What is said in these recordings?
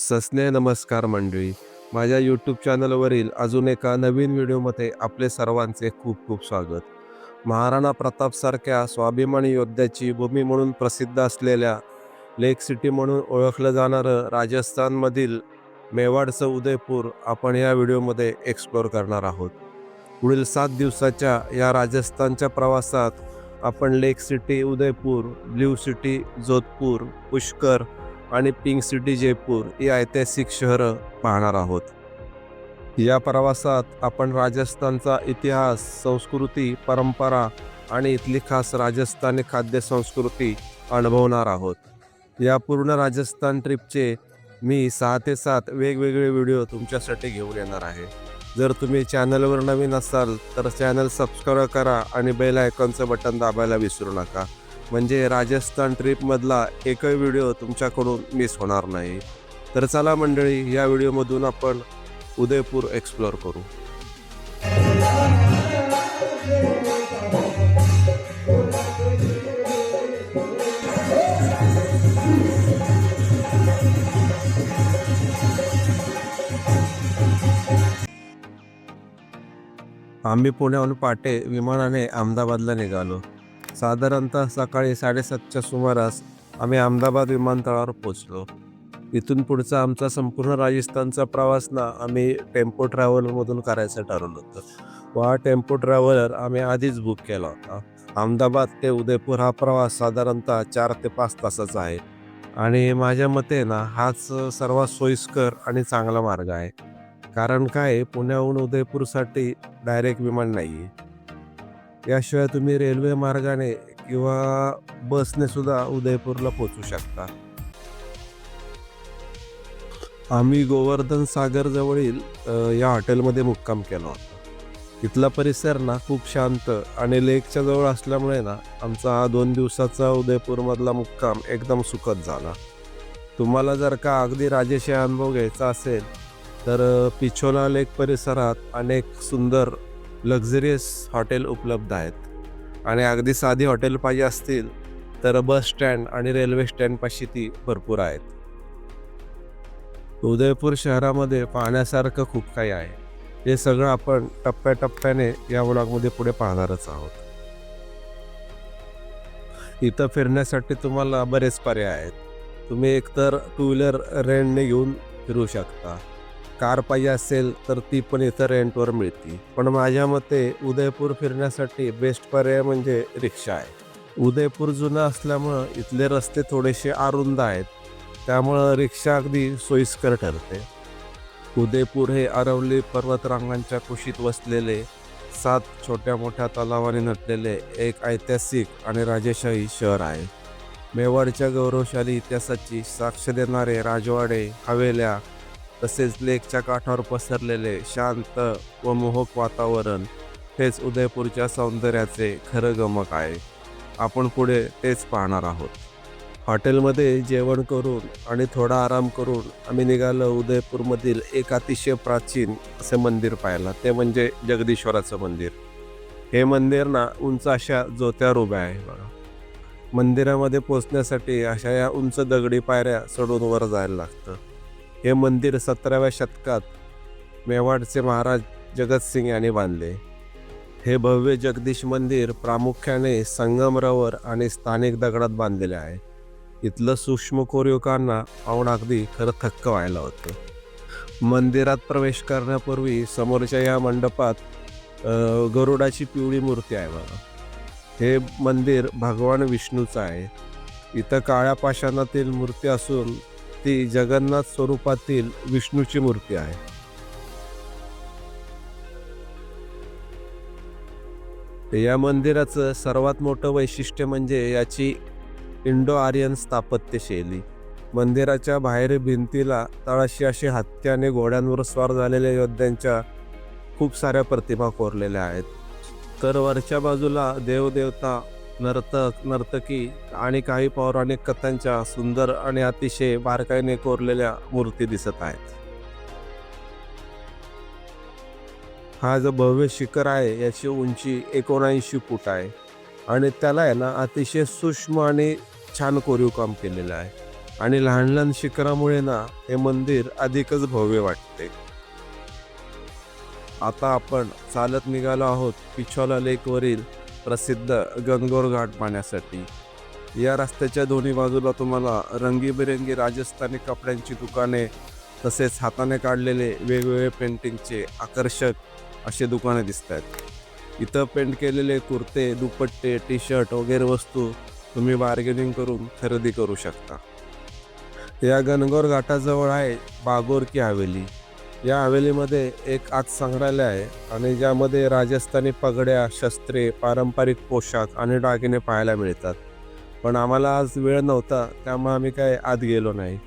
सस्ने नमस्कार मंडळी. माझ्या यूट्यूब चॅनलवरील अजून एका नवीन व्हिडिओमध्ये आपले सर्वांचे खूप खूप स्वागत. महाराणा प्रतापसारख्या स्वाभिमानी योद्ध्याची भूमी म्हणून प्रसिद्ध असलेल्या लेक सिटी म्हणून ओळखलं जाणारं राजस्थानमधील मेवाडचं उदयपूर आपण या व्हिडिओमध्ये एक्सप्लोअर करणार आहोत. पुढील सात दिवसाच्या या राजस्थानच्या प्रवासात आपण lake city Udaipur blue city Jodhpur Pushkar आणि पिंक सिटी जयपूर ही ऐतिहासिक शहरं पाहणार आहोत. या प्रवासात आपण राजस्थानचा इतिहास संस्कृती परंपरा आणि इथली खास राजस्थानी खाद्य संस्कृती अनुभवणार आहोत. या पूर्ण राजस्थान ट्रिपचे मी सहा ते सात वेगवेगळे व्हिडिओ तुमच्यासाठी घेऊन येणार आहे. जर तुम्ही चॅनलवर नवीन असाल तर चॅनल सबस्क्राईब करा आणि बेल आयकॉनचं बटन दाबायला विसरू नका. म्हणजे राजस्थान ट्रिपमधला एकही व्हिडिओ तुमच्याकडून मिस होणार नाही. तर चला मंडळी या व्हिडिओमधून आपण उदयपूर एक्सप्लोअर करू. आम्ही पुण्याहून पाटे विमानाने अहमदाबादला निघालो. साधारणतः सकाळी साडेसातच्या सुमारास आम्ही अहमदाबाद विमानतळावर पोचलो इथून पुढचा आमचा संपूर्ण राजस्थानचा प्रवास ना आम्ही टेम्पो ट्रॅव्हलरमधून करायचं ठरवलं होतं. व हा टेम्पो ट्रॅव्हलर आम्ही आधीच बुक केला होता. अहमदाबाद ते उदयपूर हा प्रवास साधारणतः चार ते पाच तासाचा आहे. आणि माझ्या मते ना हाच सर्वात सोयीस्कर आणि चांगला मार्ग आहे. कारण काय पुण्याहून उदयपूरसाठी डायरेक्ट विमान नाही आहे याशिवाय तुम्ही रेल्वे मार्गाने किंवा बसने सुद्धा उदयपूरला पोचू शकता. आम्ही गोवर्धन सागरजवळील या हॉटेलमध्ये मुक्काम केला होता. इथला परिसर ना खूप शांत आणि लेकच्या जवळ असल्यामुळे ना आमचा हा दोन दिवसाचा उदयपूरमधला मुक्काम एकदम सुखद झाला. तुम्हाला जर का अगदी राजेशी अनुभव घ्यायचा असेल तर पिछोला लेक परिसरात अनेक सुंदर लक्झरियस हॉटेल उपलब्ध आहेत. आणि अगदी साधी हॉटेल पाहिजे असतील तर बस स्टँड आणि रेल्वे स्टँडपाशी ती भरपूर आहेत. उदयपूर शहरामध्ये पाहण्यासारखं खूप काही आहे. हे सगळं आपण टप्प्याटप्प्याने या ब्लॉगमध्ये पुढे पाहणारच आहोत. इथं फिरण्यासाठी तुम्हाला बरेच पर्याय आहेत. तुम्ही एकतर टू व्हीलर रेंटने घेऊन फिरू शकता. कार पाहिजे असेल तर ती पण इथं रेंटवर मिळते. पण माझ्या मते उदयपूर फिरण्यासाठी बेस्ट पर्याय म्हणजे रिक्षा आहे. उदयपूर जुनं असल्यामुळं इथले रस्ते थोडेसे अरुंद आहेत. त्यामुळं रिक्षा अगदी सोयीस्कर ठरते. उदयपूर हे अरवली पर्वतरांगांच्या कुशीत वसलेले सात छोट्या मोठ्या तलावाने नटलेले एक ऐतिहासिक आणि राजेशाही शहर आहे. मेवाडच्या गौरवशाली इतिहासाची साक्ष देणारे राजवाडे हवेल्या तसेच लेकच्या काठावर पसरलेले शांत व मोहक वातावरण हेच उदयपूरच्या सौंदर्याचे खरं गमक आहे. आपण पुढे तेच पाहणार आहोत. हॉटेलमध्ये जेवण करून आणि थोडा आराम करून आम्ही निघालो उदयपूरमधील एक अतिशय प्राचीन असे मंदिर पाहायला. ते म्हणजे जगदीश्वराचं मंदिर. हे मंदिर ना उंच अशा जोत्यावर उभ्या आहे बघा. मंदिरामध्ये पोचण्यासाठी अशा या उंच दगडी पायऱ्या चढून वर जायला लागतं. हे मंदिर सतराव्या शतकात मेवाडचे महाराज जगतसिंग यांनी बांधले. हे भव्य जगदीश मंदिर प्रामुख्याने संगमरवर आणि स्थानिक दगडात बांधलेले आहे. इथलं सूक्ष्म कोरीवकांना पाहून अगदी खरं थक्क व्हायला होतं. मंदिरात प्रवेश करण्यापूर्वी समोरच्या या मंडपात गरुडाची पिवळी मूर्ती आहे बघा. हे मंदिर भगवान विष्णूचं आहे. इथं काळ्या पाषाणातील मूर्ती असून ती जगन्नाथ स्वरूपातील विष्णूची मूर्ती आहे. या मंदिराचं सर्वात मोठं वैशिष्ट्य म्हणजे याची इंडो आर्यन स्थापत्य शैली मंदिराच्या बाहेर भिंतीला तळाशी अशी हत्याने घोड्यांवर स्वार झालेल्या योद्ध्यांच्या खूप साऱ्या प्रतिमा कोरलेल्या आहेत. तर वरच्या बाजूला देवदेवता नर्तक नर्तकी आणि काही पौराणिक कथांच्या सुंदर आणि अतिशय बारकाईने कोरलेल्या मूर्ती दिसत आहेत. हा जो भव्य शिखर आहे याची उंची एकोणऐंशी फूट आहे आणि त्याला आहे ना अतिशय सूक्ष्म आणि छान कोरीव काम केलेलं आहे. आणि लहान लहान शिखरामुळे ना हे मंदिर अधिकच भव्य वाटते. आता आपण चालत निघालो आहोत पिछोला लेकवरील प्रसिद्ध गणगौर घाट पाहण्यासाठी. या रस्त्याच्या दोन्ही बाजूला तुम्हाला रंगीबेरंगी राजस्थानी कपड्यांची दुकाने तसेच हाताने काढलेले वेगवेगळे पेंटिंगचे आकर्षक असे दुकाने दिसत आहेत. इथं पेंट केलेले कुर्ते दुपट्टे टी शर्ट वगैरे वस्तू तुम्ही बार्गेनिंग करून खरेदी करू शकता. या गणगौर घाटाजवळ आहे बागोरकी हवेली. या हवेलीमध्ये एक आज संग्रहालय आहे आणि ज्यामध्ये राजस्थानी पगड्या शस्त्रे पारंपरिक पोशाख आणि दागिने पाहायला मिळतात. पण आम्हाला आज वेळ नव्हता त्यामुळे आम्ही काय आत गेलो नाही.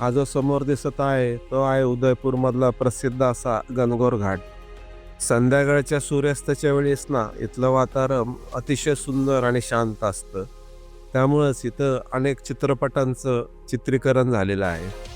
हा जो समोर दिसत आहे तो आहे उदयपूरमधला प्रसिद्ध असा गणगोर घाट. संध्याकाळच्या सूर्यास्ताच्या वेळेस ना इथलं वातावरण अतिशय सुंदर आणि शांत असतं. त्यामुळंच इथं अनेक चित्रपटांचं चित्रीकरण झालेलं आहे.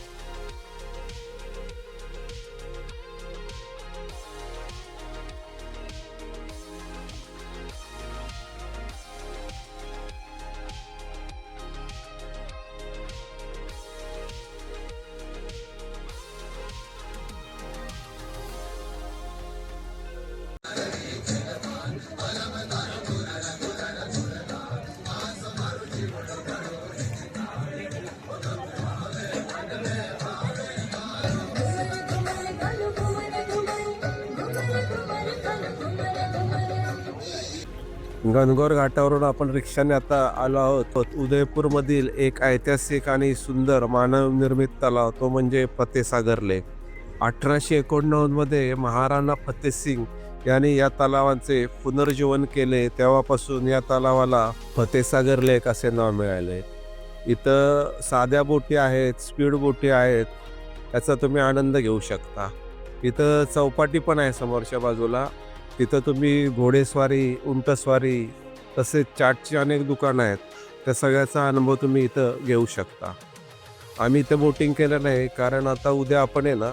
गणगौर घाटावरून आपण रिक्षाने आता आलो आहोत. उदयपूरमधील एक ऐतिहासिक आणि सुंदर मानवनिर्मित तलाव तो म्हणजे फतेसागर लेक. अठराशे एकोणनव्वदमध्ये महाराणा फतेसिंग यांनी या तलावांचे पुनर्जीवन केले. तेव्हापासून या तलावाला फतेसागर लेक असे नाव मिळाले. इथं साध्या बोटी आहेत स्पीड बोटी आहेत त्याचा तुम्ही आनंद घेऊ शकता. इथं चौपाटी पण आहे समोरच्या बाजूला. तिथं तुम्ही घोडेस्वारी उंटस्वारी तसेच चाटची अनेक दुकानं आहेत. त्या सगळ्याचा अनुभव तुम्ही इथं घेऊ शकता. आम्ही इथं बोटिंग केलं नाही कारण आता उद्या आपण आहे ना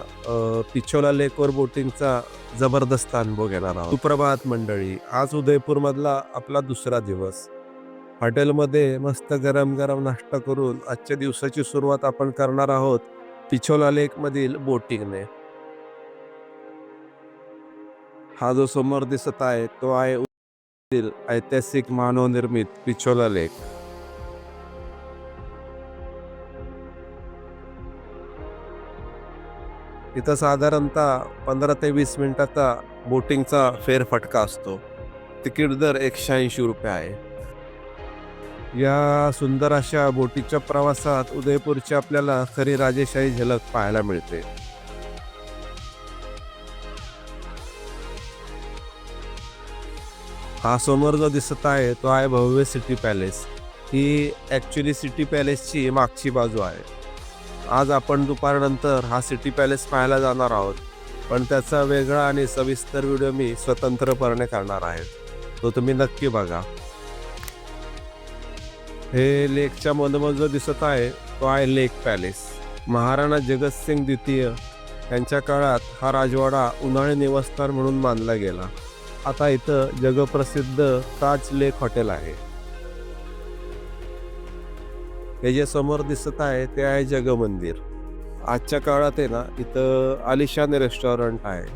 पिछोला लेकवर बोटिंगचा जबरदस्त अनुभव घेणार आहोत. सुप्रभात मंडळी आज उदयपूरमधला आपला दुसरा दिवस. हॉटेलमध्ये मस्त गरम गरम नाश्ता करून आजच्या दिवसाची सुरुवात आपण करणार आहोत पिछोला लेकमधील बोटिंगने. हा जो समोर दिसत आहे तो आहे ऐतिहासिक मानवनिर्मित पिछोला लेक इथं साधारणतः पंधरा ते वीस मिनिटाचा बोटिंगचा फेरफटका असतो. तिकीट दर एकशे ऐंशी रुपये आहे. या सुंदर अशा बोटीच्या प्रवासात उदयपूरची आपल्याला खरी राजेशाही झलक पाहायला मिळते. हा समोर जो दिसत आहे तो आहे भव्य सिटी पॅलेस. ही ॲक्च्युली सिटी पॅलेसची मागची बाजू आहे. आज आपण दुपारनंतर हा सिटी पॅलेस पाहायला जाणार आहोत. पण त्याचा वेगळा आणि सविस्तर व्हिडिओ मी स्वतंत्रपणे करणार आहे. तो तुम्ही नक्की बघा. हे लेकच्या मधोमध जो दिसत आहे तो आहे लेक पॅलेस. महाराणा जगतसिंग द्वितीय. यांच्या काळात हा राजवाडा उन्हाळी निवासस्थान म्हणून मानला गेला. आता इथं जगप्रसिद्ध ताज लेक हॉटेल आहे. हे जे समोर दिसत आहे ते आहे जगमंदिर. आजच्या काळात आहे ना इथं आलिशान रेस्टॉरंट आहे.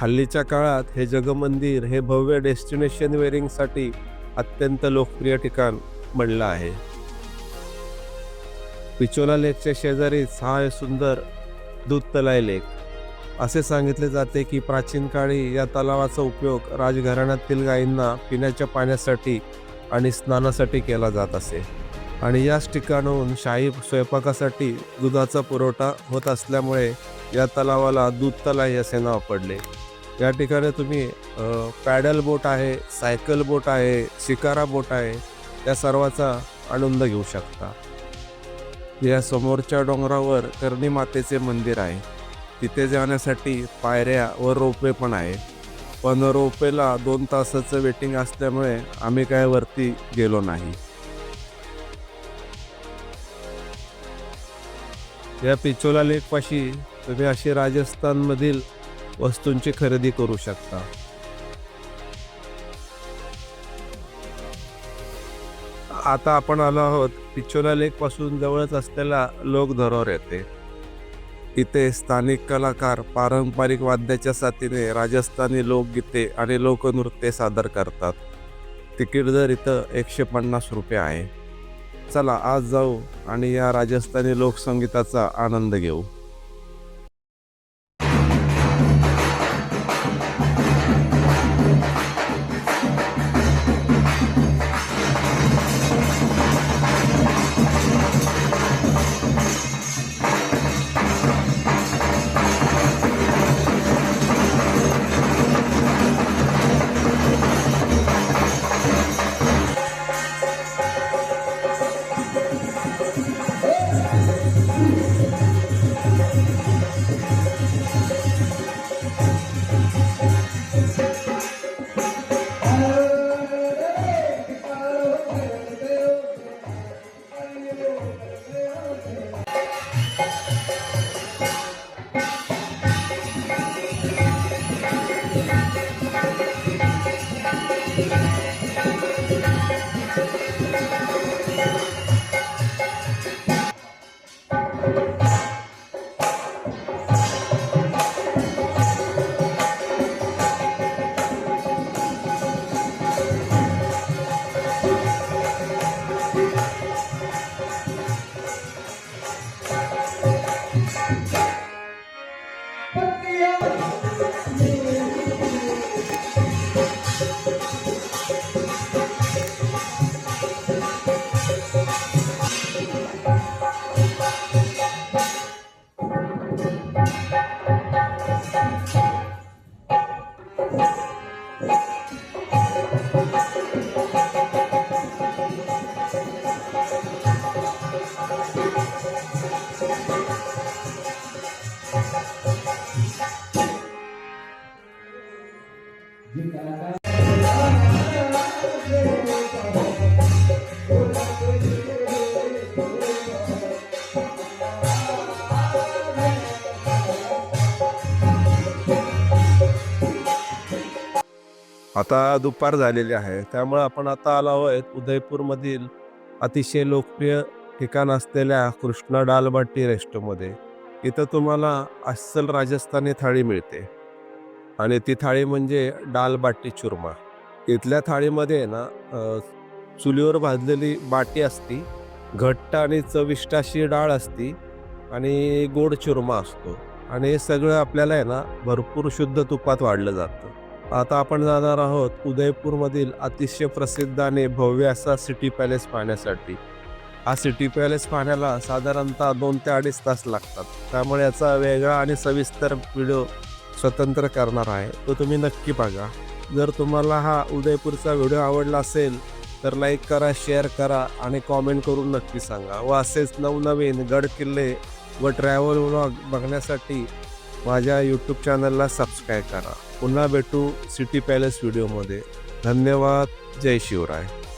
हल्लीच्या काळात हे जगमंदिर हे भव्य डेस्टिनेशन वेअरिंगसाठी अत्यंत लोकप्रिय ठिकाण बनलं आहे. पिचोला लेकच्या शेजारीच हा आहे सुंदर दूध तलाय लेक. असे सांगितले जाते की प्राचीन काळी या तलावाचा उपयोग राजघराण्यातील गायींना पिण्याच्या पाण्यासाठी आणि स्नानासाठी केला जात असे. आणि याच ठिकाणाहून शाही स्वयंपाकासाठी दुधाचा पुरवठा होत असल्यामुळे या तलावाला दूध तलाई असे नाव पडले. या ठिकाणी तुम्ही पॅडल बोट आहे सायकल बोट आहे शिकारा बोट आहे या सर्वाचा आनंद घेऊ शकता. या समोरच्या डोंगरावर करणी मातेचे मंदिर आहे. तिथे जाण्यासाठी पायऱ्या व रोपवे पण आहे. पण रोपवेला दोन तासाचं वेटिंग असल्यामुळे आम्ही काय वरती गेलो नाही. या पिचोला लेकपाशी तुम्ही अशी राजस्थानमधील वस्तूंची खरेदी करू शकता. आता आपण आलो आहोत पिचोला लेकपासून जवळच असलेला लोक धरोहर येते इथे स्थानिक कलाकार पारंपरिक वाद्याच्या साथीने राजस्थानी लोकगीते आणि लोकनृत्य सादर करतात. तिकीट दर इथं एकशे पन्नास रुपये आहे. चला आज जाऊ आणि या राजस्थानी लोकसंगीताचा आनंद घेऊ. आता दुपार झालेली आहे. त्यामुळे आपण आता आलो आहोत उदयपूरमधील अतिशय लोकप्रिय ठिकाण असलेल्या कृष्णा डालबाटी रेस्टोमध्ये इथं तुम्हाला अस्सल राजस्थानी थाळी मिळते. आणि ती थाळी म्हणजे डालबाटी चुरमा. इथल्या थाळीमध्ये आहे ना चुलीवर भाजलेली बाटी असती घट्ट आणि चविष्ट अशी डाळ असती आणि गोड चुरमा असतो. आणि हे सगळं आपल्याला आहे ना भरपूर शुद्ध तुपात वाढलं जातं. आता आपण जाणार आहोत उदयपूरमधील अतिशय प्रसिद्ध आणि भव्य असा सिटी पॅलेस पाहण्यासाठी. हा सिटी पॅलेस पाहण्याला साधारणतः दोन ते अडीच तास लागतात. त्यामुळे याचा वेगळा आणि सविस्तर व्हिडिओ स्वतंत्र करणार आहे. तो तुम्ही नक्की बघा. जर तुम्हाला हा उदयपूरचा व्हिडिओ आवडला असेल तर लाईक करा शेअर करा आणि कॉमेंट करून नक्की सांगा. व असेच नवनवीन गड किल्ले व ट्रॅव्हल व्लॉग बघण्यासाठी माझ्या यूट्यूब चॅनलला सबस्क्राईब करा. पुन्हा भेटू सिटी पॅलेस व्हिडिओमध्ये. धन्यवाद. जय शिवराय.